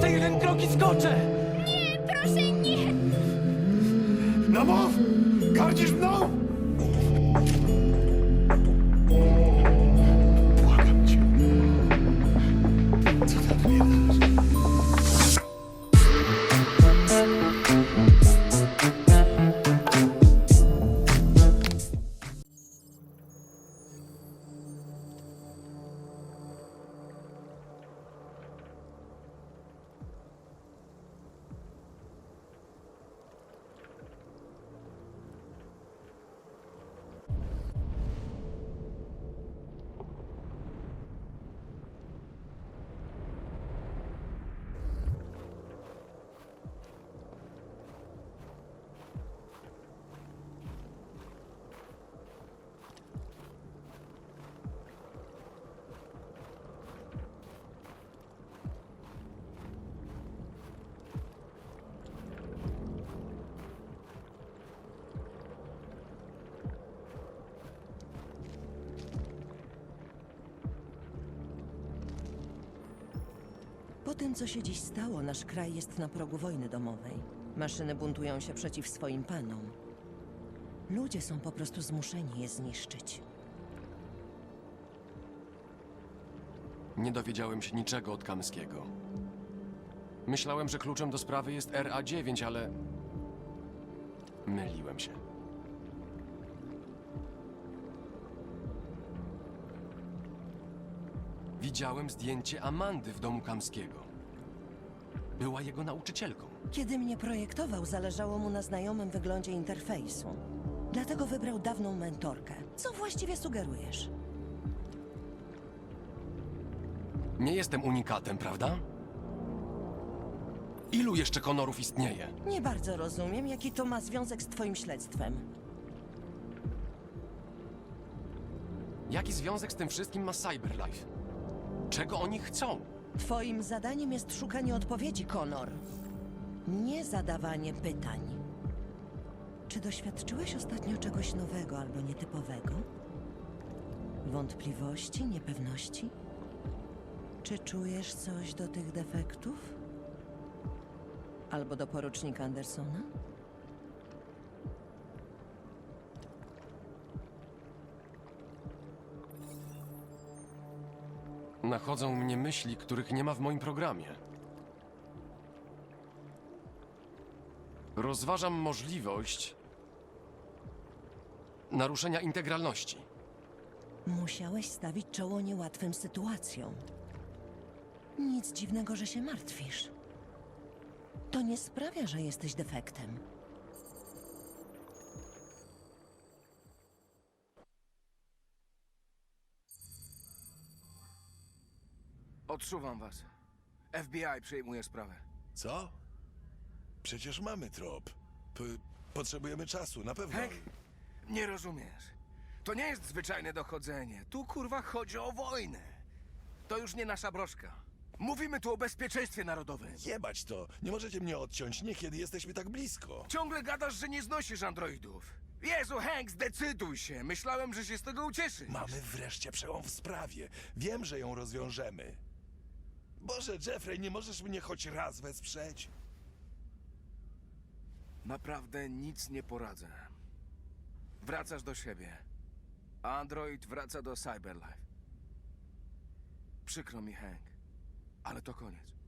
Jeszcze jeden krok i skoczę! Nie, proszę nie! No mów! Gardzisz mną? Po tym, co się dziś stało, nasz kraj jest na progu wojny domowej. Maszyny buntują się przeciw swoim panom. Ludzie są po prostu zmuszeni je zniszczyć. Nie dowiedziałem się niczego od Kamskiego. Myślałem, że kluczem do sprawy jest RA9, ale. Myliłem się. Widziałem zdjęcie Amandy w domu Kamskiego. Była jego nauczycielką. Kiedy mnie projektował, zależało mu na znajomym wyglądzie interfejsu. Dlatego wybrał dawną mentorkę. Co właściwie sugerujesz? Nie jestem unikatem, prawda? Ilu jeszcze Konorów istnieje? Nie bardzo rozumiem, jaki to ma związek z twoim śledztwem. Jaki związek z tym wszystkim ma Cyberlife? Czego oni chcą? Twoim zadaniem jest szukanie odpowiedzi, Konor. Nie zadawanie pytań. Czy doświadczyłeś ostatnio czegoś nowego albo nietypowego? Wątpliwości, niepewności? Czy czujesz coś do tych defektów? Albo do porucznika Andersona? Nachodzą mnie myśli, których nie ma w moim programie. Rozważam możliwość naruszenia integralności. Musiałeś stawić czoło niełatwym sytuacjom. Nic dziwnego, że się martwisz. To nie sprawia, że jesteś defektem. Odsuwam was. FBI przejmuje sprawę. Co? Przecież mamy trop. P potrzebujemy czasu, na pewno. Hank, nie rozumiesz. To nie jest zwyczajne dochodzenie. Tu kurwa chodzi o wojnę. To już nie nasza broszka. Mówimy tu o bezpieczeństwie narodowym. Jebać to! Nie możecie mnie odciąć, nie kiedy jesteśmy tak blisko. Ciągle gadasz, że nie znosisz androidów. Jezu, Hank, zdecyduj się. Myślałem, że się z tego ucieszysz. Mamy wreszcie przełom w sprawie. Wiem, że ją rozwiążemy. Boże, Jeffrey, nie możesz mnie choć raz wesprzeć? Naprawdę nic nie poradzę. Wracasz do siebie. Android wraca do Cyberlife. Przykro mi, Hank. Ale to koniec.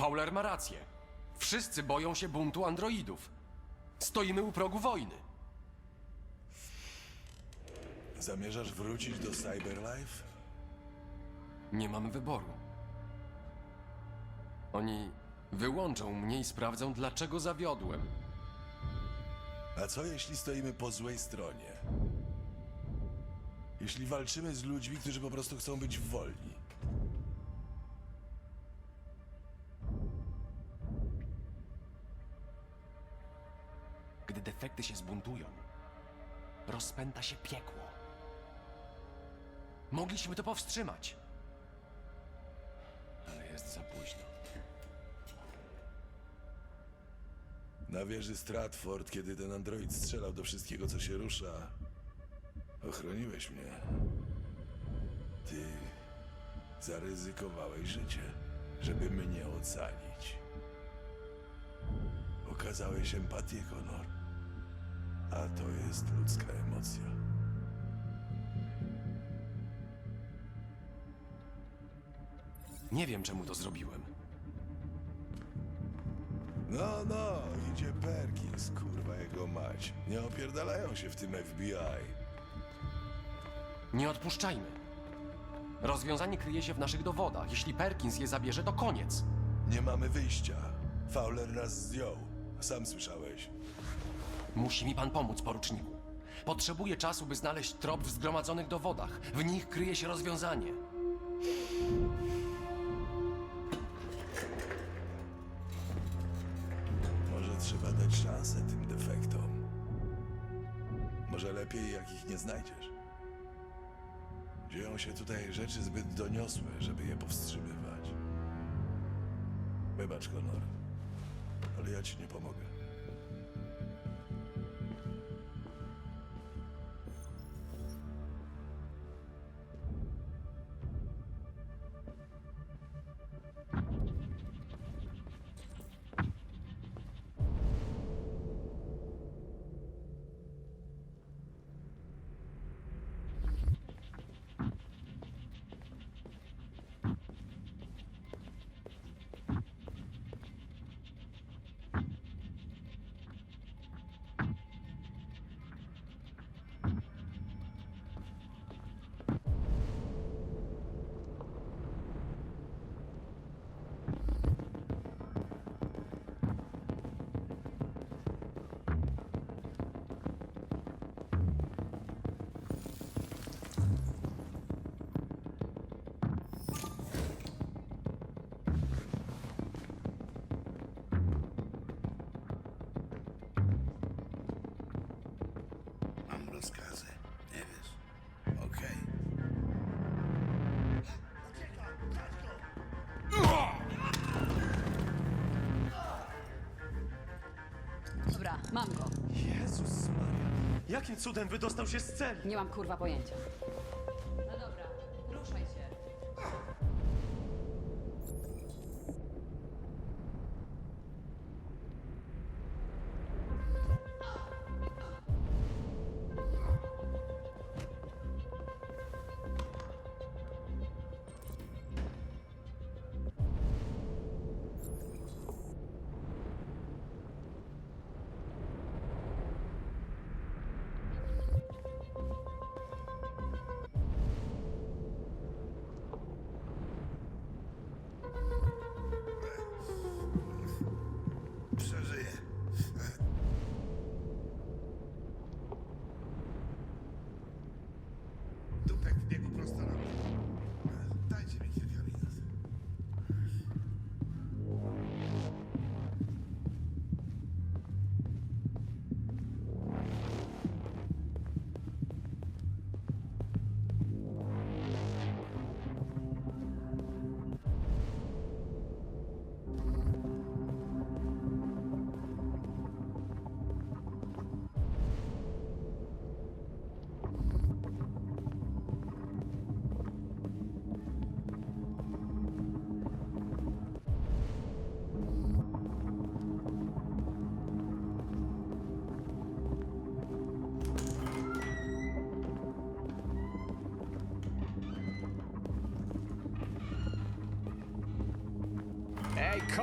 Fowler ma rację. Wszyscy boją się buntu androidów. Stoimy u progu wojny. Zamierzasz wrócić do Cyberlife? Nie mamy wyboru. Oni wyłączą mnie i sprawdzą, dlaczego zawiodłem. A co jeśli stoimy po złej stronie? jeśli walczymy z ludźmi, którzy po prostu chcą być wolni. Gdy defekty się zbuntują, rozpęta się piekło. Mogliśmy to powstrzymać. Ale jest za późno. Na wieży Stratford, kiedy ten android strzelał do wszystkiego, co się rusza, ochroniłeś mnie. Ty zaryzykowałeś życie, żeby mnie ocalić. Okazałeś empatię, Conor. A to jest ludzka emocja. Nie wiem, czemu to zrobiłem. No, no, idzie Perkins, kurwa jego mać. Nie opierdalają się w tym FBI. Nie odpuszczajmy. Rozwiązanie kryje się w naszych dowodach. Jeśli Perkins je zabierze, to koniec. Nie mamy wyjścia. Fowler nas zdjął. Sam słyszałeś. Musi mi pan pomóc, poruczniku. Potrzebuję czasu, by znaleźć trop w zgromadzonych dowodach. W nich kryje się rozwiązanie. Może trzeba dać szansę tym defektom. Może lepiej, jak ich nie znajdziesz. Dzieją się tutaj rzeczy zbyt doniosłe, żeby je powstrzymywać. Wybacz, Conor, ale ja ci nie pomogę. Mam go. Jezus Maria. Jakim cudem wydostał się z celi? Nie mam kurwa pojęcia.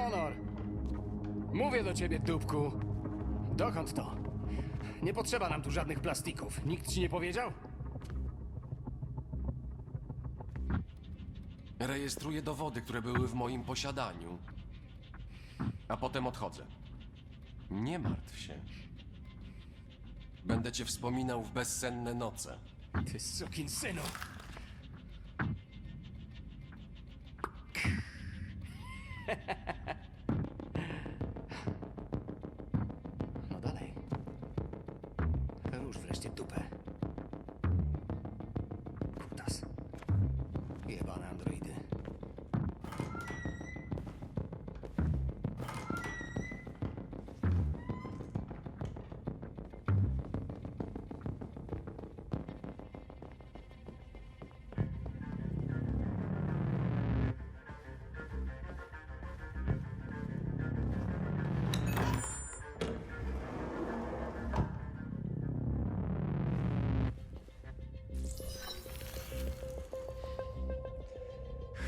Ej, Konor! Mówię do ciebie, dupku. Dokąd to? Nie potrzeba nam tu żadnych plastików. Nikt ci nie powiedział? Rejestruję dowody, które były w moim posiadaniu. A potem odchodzę. Nie martw się. Będę cię wspominał w bezsenne noce. Ty sukin synu!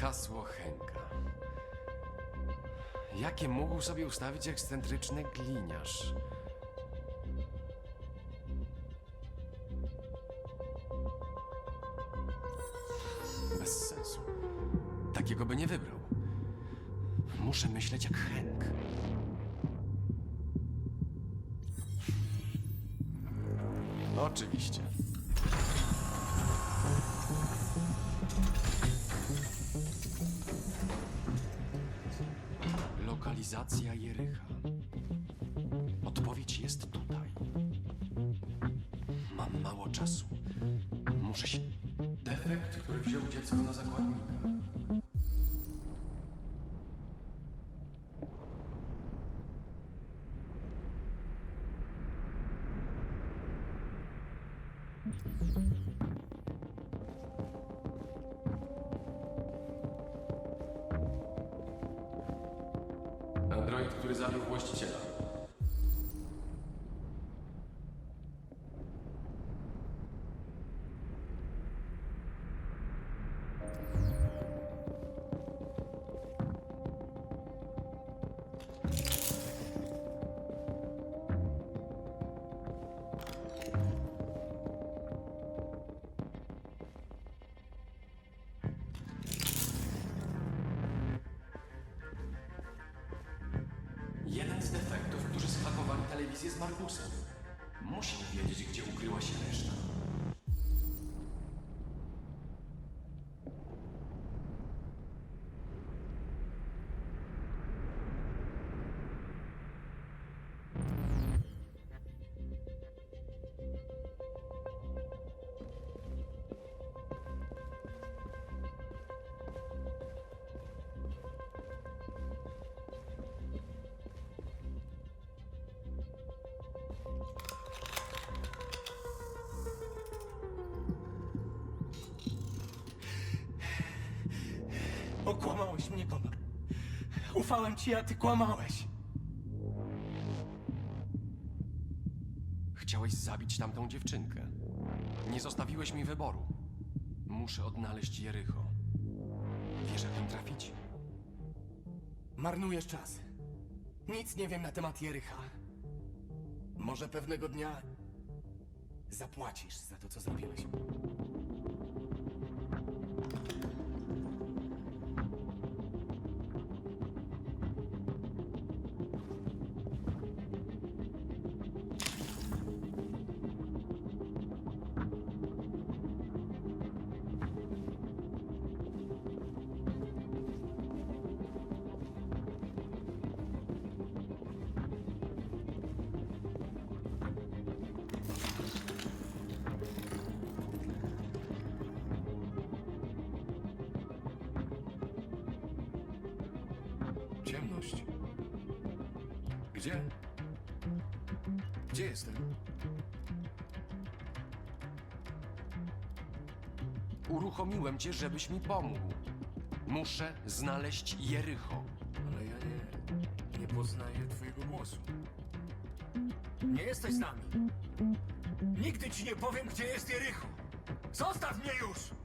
Hasło Henka. Jakie mógł sobie ustawić ekscentryczny gliniarz? Czasu. Muszę się. Defekt, który wziął dziecko na zakładnika. связи с Маркусом. Можем увидеть, где укрылась Эшли. Okłamałeś mnie, Konor. Ufałem ci, a ty kłamałeś. Chciałeś zabić tamtą dziewczynkę. Nie zostawiłeś mi wyboru. Muszę odnaleźć Jericho. Wiesz, jak tam trafić? Marnujesz czas. Nic nie wiem na temat Jericha. Może pewnego dnia zapłacisz za to, co zrobiłeś. Gdzie jestem? Uruchomiłem cię, żebyś mi pomógł. Muszę znaleźć Jericho. Ale ja nie, nie poznaję twojego głosu. Nie jesteś z nami. Nigdy ci nie powiem, gdzie jest Jericho. Zostaw mnie już!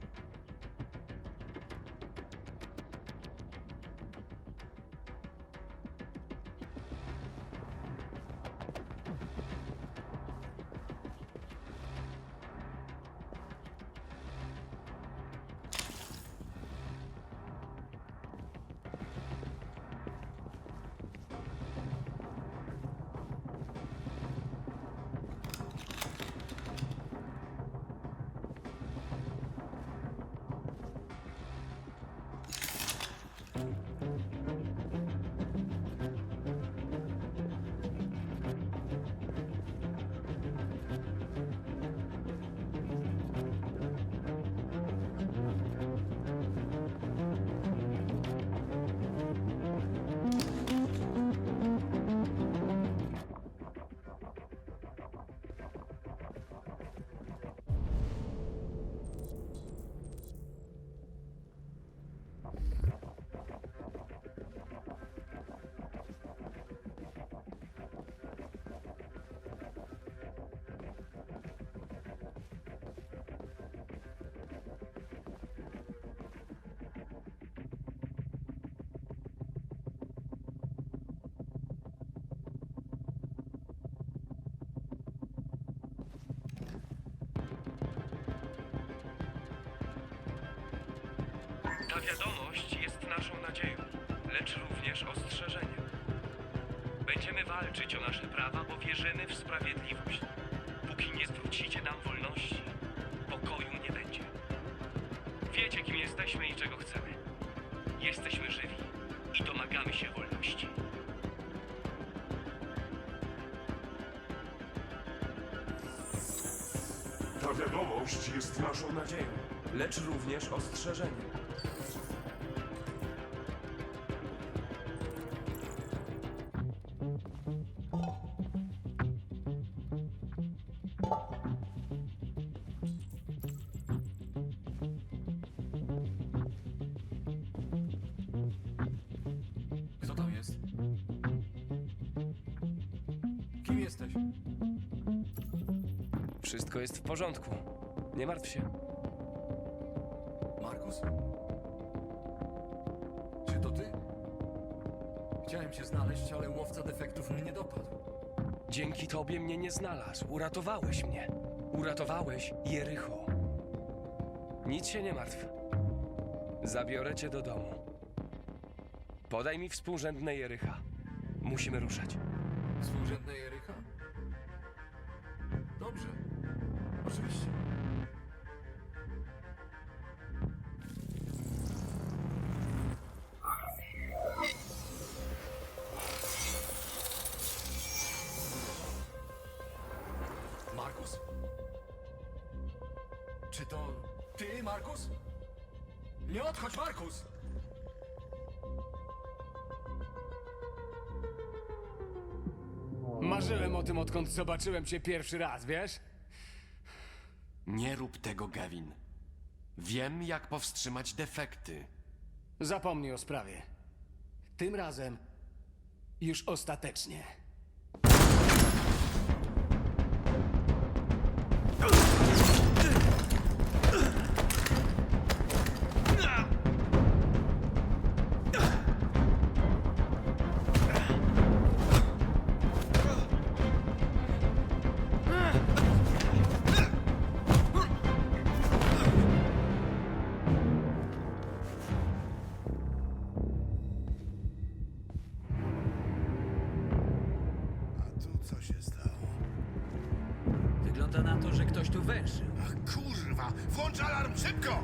Wiadomość jest naszą nadzieją, lecz również ostrzeżeniem. Będziemy walczyć o nasze prawa, bo wierzymy w sprawiedliwość. Póki nie zwrócicie nam wolności, pokoju nie będzie. Wiecie, kim jesteśmy i czego chcemy. Jesteśmy żywi i domagamy się wolności. Ta wiadomość jest naszą nadzieją, lecz również ostrzeżeniem. Jesteś? Wszystko jest w porządku. Nie martw się. Markus? Czy to ty? Chciałem cię znaleźć, ale łowca defektów mnie dopadł. Dzięki tobie mnie nie znalazł. Uratowałeś mnie. Uratowałeś Jericho. Nic się nie martw. Zabiorę cię do domu. Podaj mi współrzędne Jericha. Musimy ruszać. Ty, Markus? Nie odchodź, Markus! Marzyłem o tym, odkąd zobaczyłem cię pierwszy raz, wiesz? Nie rób tego, Gavin. Wiem, jak powstrzymać defekty. Zapomnij o sprawie. Tym razem już ostatecznie. Wygląda na to, że ktoś tu węszył. Ach kurwa! Włącz alarm szybko!